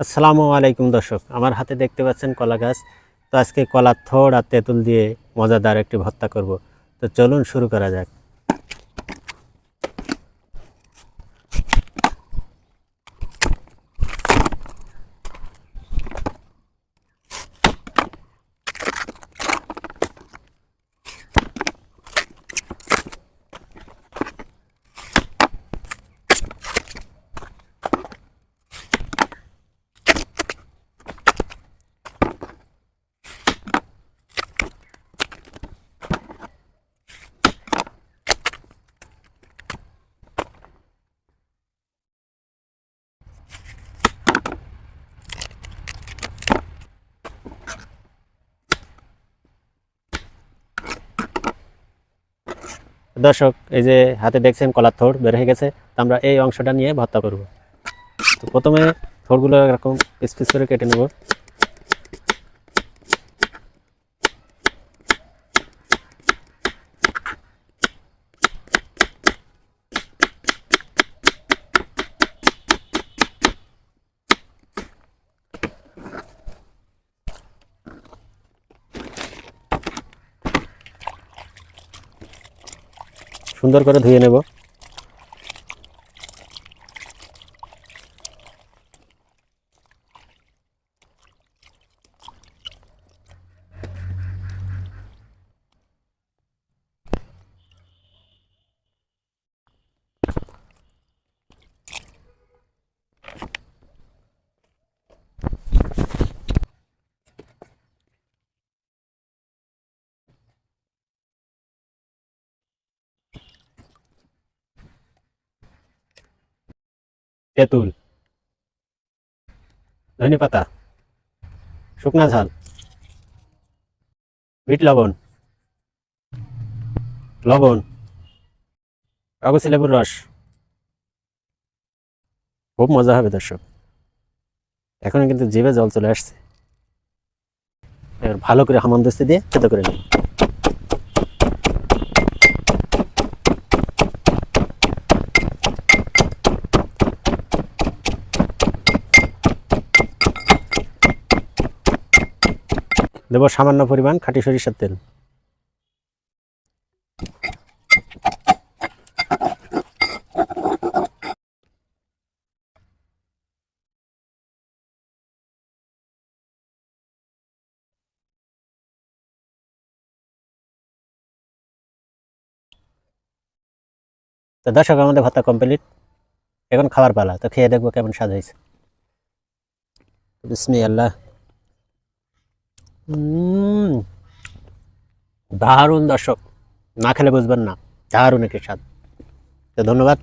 আসসালামু আলাইকুম দর্শক, আমার হাতে দেখতে পাচ্ছেন কলা গাছ। তো আজকে কলার থোড় আর তেঁতুল দিয়ে মজাদার একটি ভত্তা করব। তো চলুন শুরু করা যাক। দর্শক, এই যে হাতে দেখছেন কলার থোড় বের হয়ে গেছে, তো আমরা এই অংশটা নিয়ে ভর্তা করব। তো প্রথমে থোড়গুলো এরকম স্পিস পিস করে কেটে নেব। সুন্দর করে ধুয়ে নেব। তেঁতুল। ধনে পাতা, শুকনা ঝাল, বিট লবণ লবণ, কাগজি লেবুর রস। খুব মজা হবে দর্শক। এখন কিন্তু জিভে জল চলে আসছে। এবার ভালো করে হামানদস্তি দিয়ে খেতে করে নেব দেব সামান্য পরিমাণ খাঁটি সরিষার তেল। তো দর্শক, আমাদের ভাতা কমপ্লিট এখন খাবার পালা, তো খেয়ে দেখব কেমন স্বাদ হয়েছে। বিসমি আল্লাহ দারুণ দর্শক। না খেলে বুঝবেন না। দারুণ একটি স্বাদ। তো ধন্যবাদ।